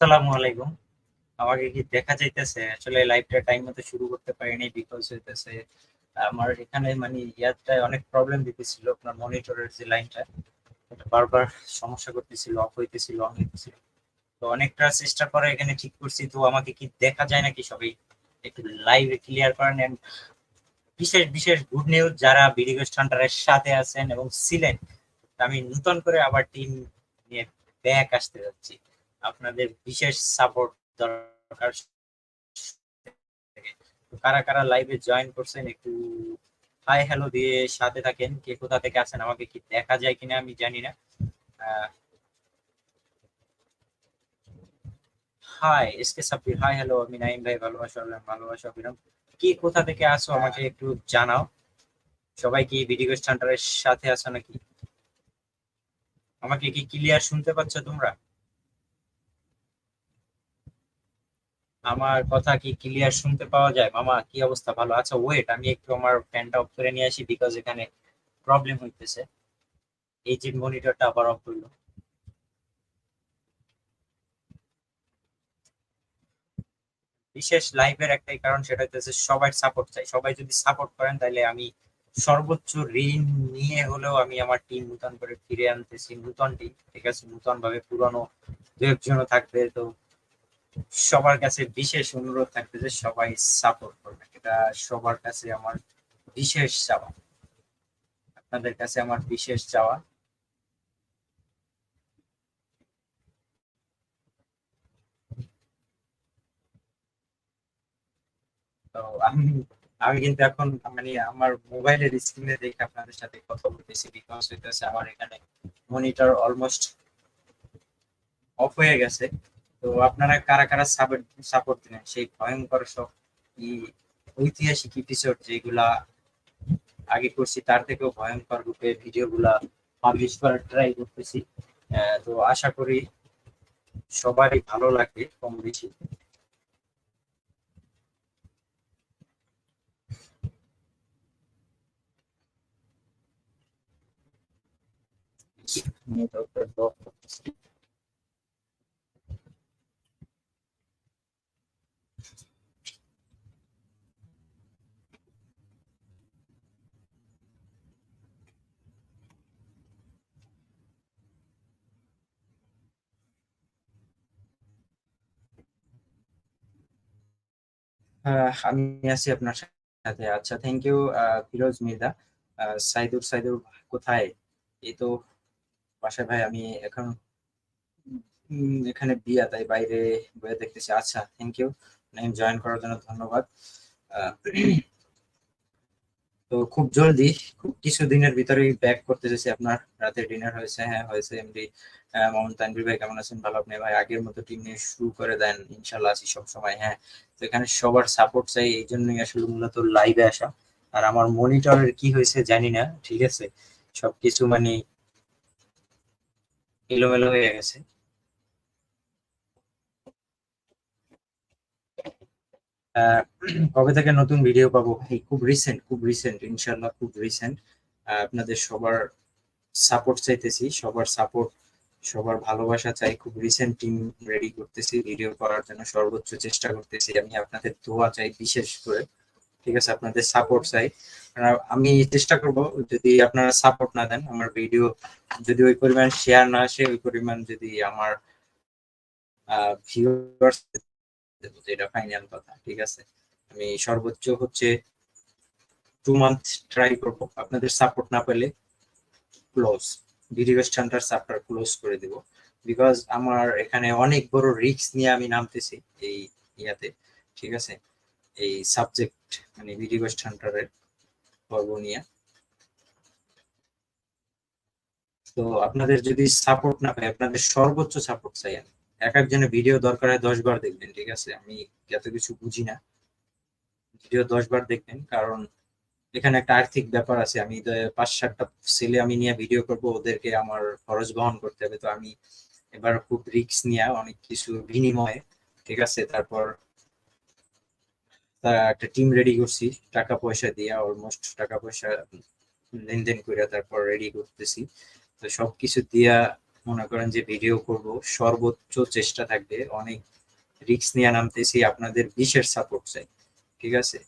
আসসালামু আলাইকুম। আমাকে কি দেখা যাইতেছে? আসলে লাইভটা টাইম মতো শুরু করতে পারিনি বিকজ হইতেছে আমার এখানে মানে ইয়ারটায় অনেক প্রবলেম দিতেছিল, আপনার মনিটরের যে লাইনটা এটা বারবার সমস্যা করতেছিল অফ হইতেছিল অন হইতেছিল। তো অনেকটা চেষ্টা করে এখানে ঠিক করছি, তো আমাকে কি দেখা যায় নাকি সবাই? একটু লাইভে ক্লিয়ার করেন and বিশেষ বিশেষ গুড নিউজ যারা বিডিগো স্ট্যান্ডারের সাথে আছেন এবং ছিলেন, আমি নতুন করে আবার টিম নিয়ে ব্যাক আসতে যাচ্ছি। আপনাদের বিশেষ সাপোর্ট দরকার। কারা কারা লাইভে জয়েন করছেন, একটু হাই হ্যালো দিয়ে সাথে থাকেন, কে কোথা থেকে আছেন আমাকে কি দেখা যায় কিনা আমি জানি না। Hi SK Sabbir hi hello আমি নাইম ভাই ভালোবাসা ভালোবাসা অবিরাম কি কোথা থেকে আসো আমাকে একটু জানাও। সবাই কি ভিডিও স্ট্যান্ডারের সাথে আছো নাকি? আমাকে কি ক্লিয়ার শুনতে পাচ্ছ তোমরা? আমার কথা কি ক্লিয়ার শুনতে পাওয়া যায়? মামা, কি অবস্থা? ভালো আচ্ছা ওয়েট আমি একটু আমার ফ্যানটা অফ করে নিয়ে আসি বিকজ এখানে প্রবলেম হইতেছে। এই যে মনিটরটা আবার অফ হইল। বিশেষ লাইভের একটাই কারণ সেটা হচ্ছে সবাই সাপোর্ট চাই। সবাই যদি সাপোর্ট করেন তাহলে আমি সর্বোচ্চ ঋণ নিয়ে হলেও আমি আমার টিম নূতন করে ফিরে আনতেছি। নূতন টিম ঠিক আছে? নূতন ভাবে পুরনো দু একজনও থাকবে, তো সবার কাছে বিশেষ অনুরোধ থাকবে যে সবাই সাপোর্ট করবে। এটা সবার কাছে আমার বিশেষ চাওয়া। আপনাদের কাছে আমার বিশেষ চাওয়া। তো আমি আমি কিন্তু এখন মানে আমার মোবাইলের স্ক্রিনে দেখে আপনাদের সাথে কথা বলতেছি বিকজ হইতেছে আমার এখানে মনিটর অলমোস্ট অফ হয়ে গেছে। তো আপনারা কারা কারা সাপোর্ট সাপোর্ট দিলেন সেই ভয়ঙ্কর সব ঐতিহাসিক এপিসোড যেগুলা আগে করছি, তার থেকেও ভয়ঙ্কর রূপে ভিডিওগুলা পাবলিশ করার ট্রাই করতেছি। তো আশা করি সবারই ভালো লাগবে কম বেশি। আমি আছি আপনার সাথে। আচ্ছা থ্যাংক ইউ ফিরোজ আহ, সাইদুর সাইদুর কোথায়? এই তো বাসায় ভাই আমি এখন এখানে বিয়া তাই বাইরে বয়ে দেখতেছি। আচ্ছা থ্যাংক ইউ জয়েন করার জন্য ধন্যবাদ। আহ, তো খুব জলদি, খুব কিছু দিনের ভিতরেই ব্যাক করতে চাইছি আপনার। রাতে ডিনার হয়েছে হ্যাঁ হয়েছে এমনি। মোহাম্মদ তানভীর ভাই কেমন আছেন? ভালো আপনি? ভাই, আগের মতো টিম নিয়ে শুরু করে দেন ইনশাল্লাহ আছি সব সময় হ্যাঁ। তো এখানে সবার সাপোর্ট চাই, এই জন্যই আসলে মূলত লাইভে আসা। আর আমার মনিটরের কি হয়েছে জানি না, ঠিক আছে? সবকিছু মানে এলোমেলো হয়ে গেছে। কবে থেকে নতুন ভিডিও পাবো? এই খুব রিসেন্ট খুব রিসেন্ট ইনশাল্লাহ খুব রিসেন্ট আপনাদের সবার সাপোর্ট চাইতেছি, সবার সাপোর্ট সবার ভালোবাসা চাই। খুব রিসেন্ট টিম রেডি করতেছি ভিডিও করার জন্য সর্বোচ্চ চেষ্টা করতেছি। আমি আপনাদের দোয়া চাই বিশেষ করে। ঠিক আছে, আপনাদের সাপোর্ট চাই। আমি চেষ্টা করব, যদি আপনারা সাপোর্ট না দেন, আমার ভিডিও যদি ওই পরিমাণ শেয়ার না আসে, ওই পরিমাণ যদি আমার ভিউয়ার্স এটা ফাইনাল কথা, ঠিক আছে? আমি সর্বোচ্চ হচ্ছে টু মান্থ ট্রাই করব। আপনাদের সাপোর্ট না পেলে ক্লোজ স্ট্যান্ডার্ড চ্যাপ্টার ক্লোজ করে দিব। বিকজ আমার এখানে অনেক বড় রিস্ক নিয়ে আমি নামতেছি এই ইয়াতে, ঠিক আছে? এই সাবজেক্ট মানে স্ট্যান্ডার্ডের পর্ব নিয়ে। তো আপনাদের যদি সাপোর্ট না পাই আপনাদের সর্বোচ্চ সাপোর্ট চাই আমি। এক একজনের ভিডিও দরকার হয় দশ বার দেখবেন, ঠিক আছে? আমি এত কিছু বুঝি না। ভিডিও দশ বার দেখবেন, কারণ এখানে একটা আর্থিক ব্যাপার আছে। আমি পাঁচ সাতটা ছেলে আমি নিয়ে ভিডিও করব, ওদেরকে আমার খরচ বহন করতে হবে। তো আমি এবার খুব রিস্ক নিয়ে অনেক কিছু বিনিময়ে, ঠিক আছে? তারপর একটা টিম রেডি করছি, টাকা পয়সা দিয়ে অলমোস্ট টাকা পয়সা লেনদেন করে তারপর রেডি করতেছি। তো সবকিছু দিয়া মনে করেন যে ভিডিও করব, সর্বোচ্চ চেষ্টা থাকবে, অনেক রিস্ক নিয়ে নামতেছি, আপনাদের বিশেষ সাপোর্ট চাই, ঠিক আছে?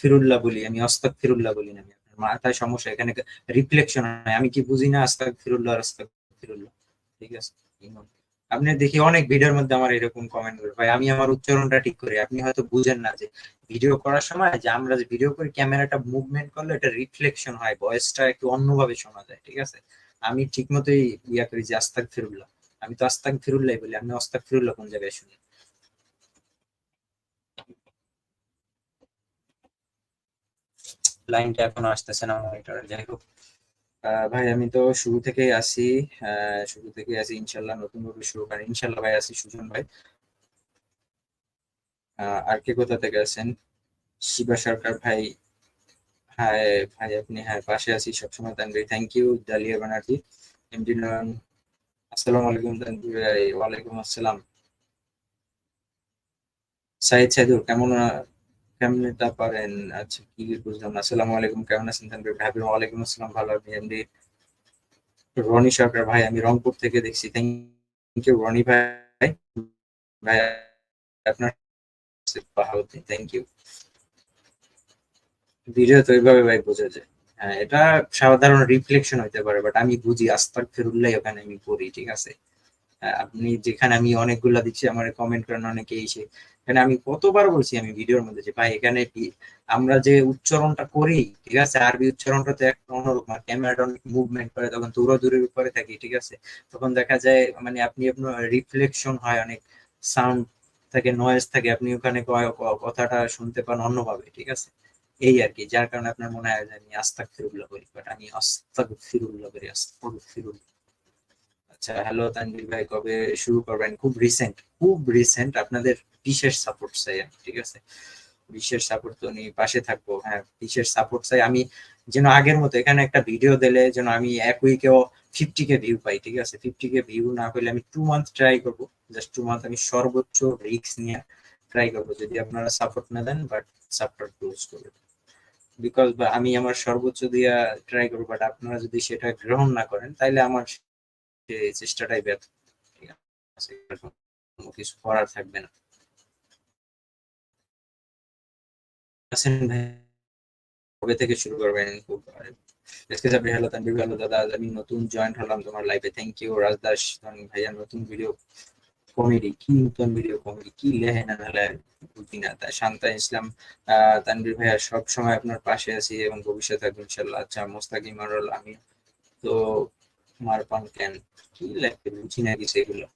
ফিরুল্লাহ বলি, আমি অস্তাক ফিরুল্লাহ বলি না, আমি আপনার মাথায় সমস্যা, এখানে রিফ্লেকশন হয়, আমি কি বুঝি না আস্তাক ফিরুল্লাহ আস্তাক ফিরুল্লাহ ঠিক আছে? আপনি দেখি অনেক ভিডিওর মধ্যে আমার এরকম কমেন্ট করে, ভাই, আমি আমার উচ্চারণটা ঠিক করি, আপনি হয়তো বুঝেন না যে ভিডিও করার সময় যে আমরা যে ভিডিও করি ক্যামেরাটা মুভমেন্ট করলে এটা রিফ্লেকশন হয় ভয়েসটা একটু অন্যভাবে শোনা যায়, ঠিক আছে? আমি ঠিক মতোই ইয়া করি যে আস্তাক ফিরুল্লাহ। আমি তো আস্তাক ফিরুল্লাহ বলি আমি আস্তাক ফিরুল্লাহ কোন জায়গায় শুনি লাইনটা এখনও আসতেছে না যাই হোক। ভাই, আমি তো শুরু থেকেই আসি শুরু থেকে আসি ইনশাল্লাহ নতুন ভাবে শুরু করেন। ইনশাল্লাহ ভাই আসি সুজন ভাই। আর কে কোথা থেকে আছেন? শিবা সরকার ভাই। হ্যাঁ ভাই, আপনি হ্যাঁ পাশে আছি সবসময়, Tanvir thank you Dalia Banerjee MD Nayan আসসালামু আলাইকুম, তানভীর ভাই। ওয়ালাইকুম আসসালাম। সাইদ সাইদুর, কেমন কেমনে তা পারেন? আচ্ছা কি বুঝলাম আসসালামু আলাইকুম, কেমন আছেন তানভীর ভাই? ওয়ালাইকুম আসসালাম, ভালো আপনি এমডি রনি সরকার, ভাই, আমি রংপুর থেকে দেখছি। থ্যাংক ইউ রনি ভাই। ভাই, আপনার থ্যাংক ইউ ভিডিও তো এইভাবে ভাই বোঝা যায়। হ্যাঁ এটা সাধারণ রিফ্লেকশন হইতে পারে বাট আমি বুঝি আস্তাক ফেরুল্লাই ওখানে আমি পড়ি, ঠিক আছে? আপনি যেখানে আমি অনেকগুলা দিচ্ছি, আমার কমেন্ট করেন অনেকে এসে। এখানে আমি কতবার বলছি আমি ভিডিওর মধ্যে যে, ভাই, এখানে আমরা যে উচ্চারণটা করি, ঠিক আছে? আরবি উচ্চারণটা তো এক অন্যরকম আর ক্যামেরাটা অনেক মুভমেন্ট করে, তখন দূর দূরের উপরে থাকি, ঠিক আছে? তখন দেখা যায় মানে আপনি আপনার রিফ্লেকশন হয়, অনেক সাউন্ড থাকে নয়েজ থাকে, আপনি ওখানে কথাটা শুনতে পান অন্যভাবে, ঠিক আছে? এই আর কি যার কারণে আপনার মনে হয় যে, আমি আস্তাক ফিরুল্লাহ করি বাট আমি আস্তাক ফিরুল্লাহ করি আস্তাক ফিরুল্লাহ আচ্ছা হ্যালো তানভীর ভাই, কবে শুরু করবেন? খুব রিসেন্ট খুব রিসেন্ট আপনাদের বিশেষ সাপোর্ট চাই ঠিক আছে? বিশেষ সাপোর্ট তো নিয়ে পাশে থাকব হ্যাঁ বিশেষ সাপোর্ট চাই আমি যেন আগের মতো এখানে একটা ভিডিও দিলে যেন আমি এক উইকেও ফিফটি কে ভিউ পাই, ঠিক আছে? ফিফটি কে ভিউ না হলে আমি টু মান্থ ট্রাই করব জাস্ট টু মান্থ আমি সর্বোচ্চ রিক্স নিয়ে ট্রাই করব, যদি আপনারা সাপোর্ট না দেন বাট সাপোর্ট ক্লোজ করবেন বিকজ আমি আমার সর্বোচ্চ দিয়া ট্রাই করব বাট আপনারা যদি সেটা গ্রহণ না করেন, তাইলে আমার চেষ্টাটাই ব্যর্থ। কিছু করার থাকবে না। কবে থেকে শুরু করবেন ভালো দাদা আমি নতুন জয়েন্ট হলাম তোমার থ্যাংক ইউ নতুন ভিডিও কমেডি কি নতুন ভিডিও কমেডি কি লেহে না। শান্তা ইসলাম ভাইয়া আপনার পাশে আছি এবং ভবিষ্যতে আচ্ছা মোস্তাকিম আমি তো মারপান কেন কি লেখে বুঝি না কিছু এগুলো।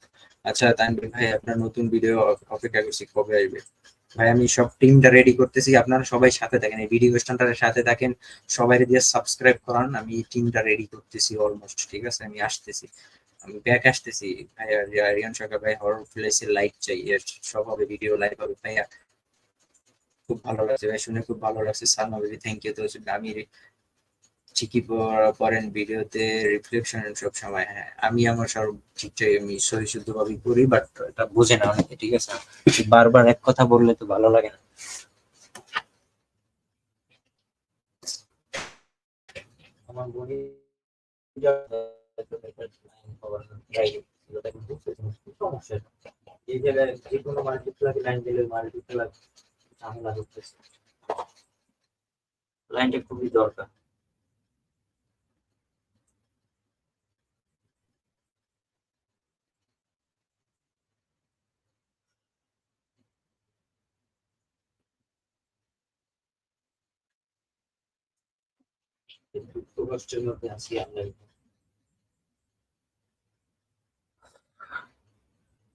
আচ্ছা তানবীর ভাই, আপনার নতুন ভিডিও অপেক্ষা করছি, কবে আসবে? ভাই, আমি সব টিমটা রেডি করতেছি, আপনারা সবাই সাথে থাকেন, এই ভিডিও স্ট্যান্ডারের সাথে থাকেন, সবাই দিয়ে সাবস্ক্রাইব করান, আমি টিমটা রেডি করতেছি অলমোস্ট ঠিক আছে? আমি আসতেছি, আমি ব্যাক আসতেছি। ভাইয়া রিয়ান সরকার ভাই হরর প্লেসে লাইক চাই, এর সব হবে ভিডিও লাইভ হবে, ভাইয়া। খুব ভালো লাগছে, ভাই, শুনে খুব ভালো লাগছে, সালমা বেবি থ্যাংক ইউ তো আমি ঠিকই পড়েন ভিডিওতে রিফ্লেকশন সব সময় হ্যাঁ আমি আমার সব ঠিকঠাক আমি সহি শুদ্ধ ভাবে করি বাট এটা বোঝে না অনেকে, ঠিক আছে? বারবার এক কথা বললে তো ভালো লাগে না। আমার সমস্যা এই জায়গায় যে কোনো লাইন লাইনটা খুবই দরকার।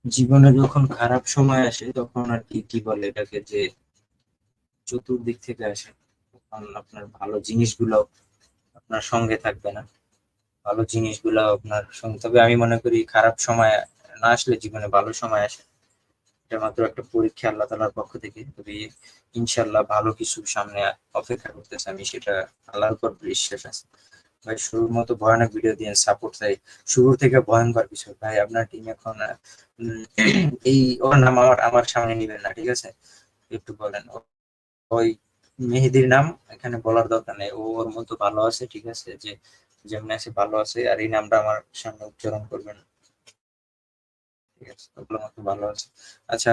জীবনে যখন খারাপ সময় আসে, তখন আর কি কি বলে এটাকে যে চতুর্দিক থেকে আসে? তখন আপনার ভালো জিনিসগুলো আপনার সঙ্গে থাকবে না। ভালো জিনিসগুলো আপনার সঙ্গে তবে আমি মনে করি খারাপ সময় না আসলে জীবনে ভালো সময় আসে এটা মাত্র একটা পরীক্ষা আল্লাহ তালার পক্ষ থেকে। তবে ইনশাল্লাহ ভালো কিছু সামনে অপেক্ষা করতেছে আমি, সেটা আল্লাহর উপর বিশ্বাস আছে। ভাই, শুরুর মতো ভয়ানক ভিডিও দিয়ে সাপোর্ট চাই। শুরু থেকে ভয়ঙ্কর কিছু। ভাই, আপনার টিম এখন এই, ওর নাম আমার আমার সামনে নিবেন না, ঠিক আছে? একটু বলেন। ওই মেহেদির নাম এখানে বলার দরকার নেই। ওর মতো ভালো আছে, ঠিক আছে? যে, যেমন আছে, ভালো আছে। আর এই নামটা আমার সামনে উচ্চারণ করবেন। আচ্ছা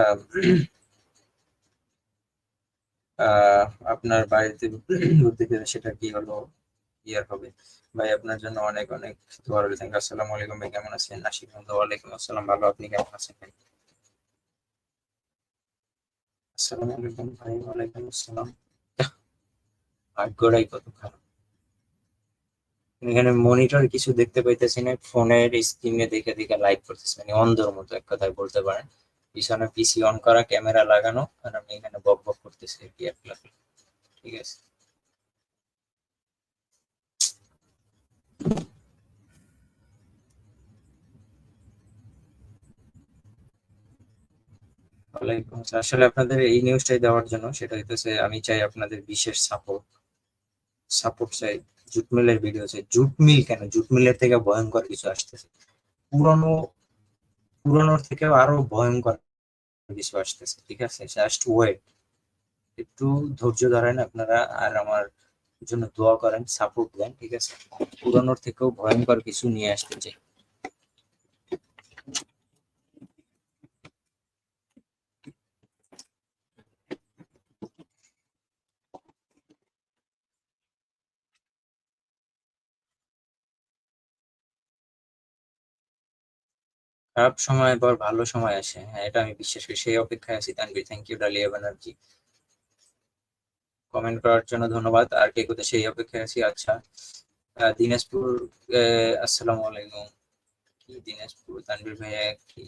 আপনার বাড়িতে বুদ্ধি পেলে সেটা কি হলো? ইয়ার হবে? ভাই, আপনার জন্য অনেক অনেক দোয়া আলাইকুম ভাই, কেমন আছেন? নাসিক ওয়ালাইকুম আসসালাম। ভালো, আপনি কেমন আছেন ভাই? আসসালামু আলাইকুম ভাই, ওয়ালাইকুম আসসালাম। ভাগ্যটাই কত খারাপ। এখানে মনিটর কিছু দেখতে পাইতেছি না, ফোনের স্ক্রিনে দেখে দেখে লাইভ করতেছি মানে অন্ধর মতো এক কথায় বলতে পারেন। পিছনে পিসি অন করা ক্যামেরা লাগানো, আর আমি এখানে বক বক করতেছি আর কি ঠিক আছে? আসলে আপনাদের এই নিউজটাই দেওয়ার জন্য, সেটা হইতেছে আমি চাই আপনাদের বিশেষ সাপোর্ট সাপোর্ট চাই। জুট মিলের ভিডিও আছে। জুট মিল কেন? জুট মিলের থেকে ভয়ঙ্কর কিছু আসতেছে। পুরনো, পুরনোর থেকেও আরও ভয়ঙ্কর কিছু আসতেছে, ঠিক আছে? জাস্ট ওয়েট একটু ধৈর্য ধরেন আপনারা, আর আমার জন্য দোয়া করেন সাপোর্ট দেন, ঠিক আছে? পুরনোর থেকেও ভয়ঙ্কর কিছু নিয়ে আসতে চাই। খারাপ সময় পর ভালো সময় আসে। হ্যাঁ এটা আমি বিশ্বাস করি। সেই অপেক্ষায় আছি। Tanvir thank you Dalia Banerjee comment করার জন্য ধন্যবাদ। আর কে কোথায় সেই অপেক্ষায় আছি? আচ্ছা। দিনাজপুর আসসালামু আলাইকুম। কি দিনাজপুর? তানভীর ভাইয়া কি,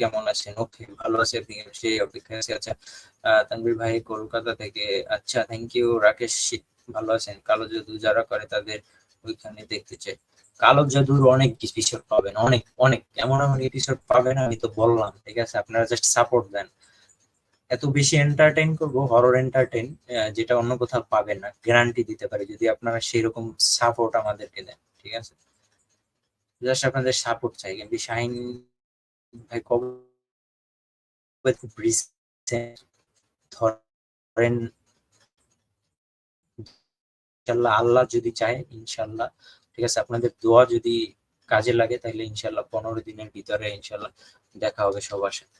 কেমন আছেন? ওকে, ভালো আছে আপনি। সেই অপেক্ষায় আছি। আচ্ছা। তানভীর ভাই কলকাতা থেকে। আচ্ছা থ্যাংক ইউ রাকেশ ভালো আছেন? কালো জাদু যারা করে তাদের ওইখানে দেখতে চাই। কালো জাদুর অনেক এপিসোড পাবেন, অনেক অনেক। এমন এমন এপিসোড পাবেন, আমি তো বললাম, ঠিক আছে? আপনারা জাস্ট সাপোর্ট দেন। এত বেশি এন্টারটেইন করব হরর এন্টারটেইন যেটা অন্য কোথাও পাবেন না। গ্যারান্টি দিতে পারি, যদি আপনারা সেই রকম সাপোর্ট আমাদেরকে দেন, ঠিক আছে? জাস্ট আপনাদের সাপোর্ট চাই। কিন্তু শাহিন ভাই কবে খুব ধরেন, ইনশাল্লাহ, আল্লাহ যদি চায়, ইনশাল্লাহ। ঠিক আছে? আপনাদের দোয়া যদি কাজে লাগে তাহলে ইনশাল্লাহ পনেরো দিনের ভিতরে ইনশাল্লাহ দেখা হবে সবার সাথে।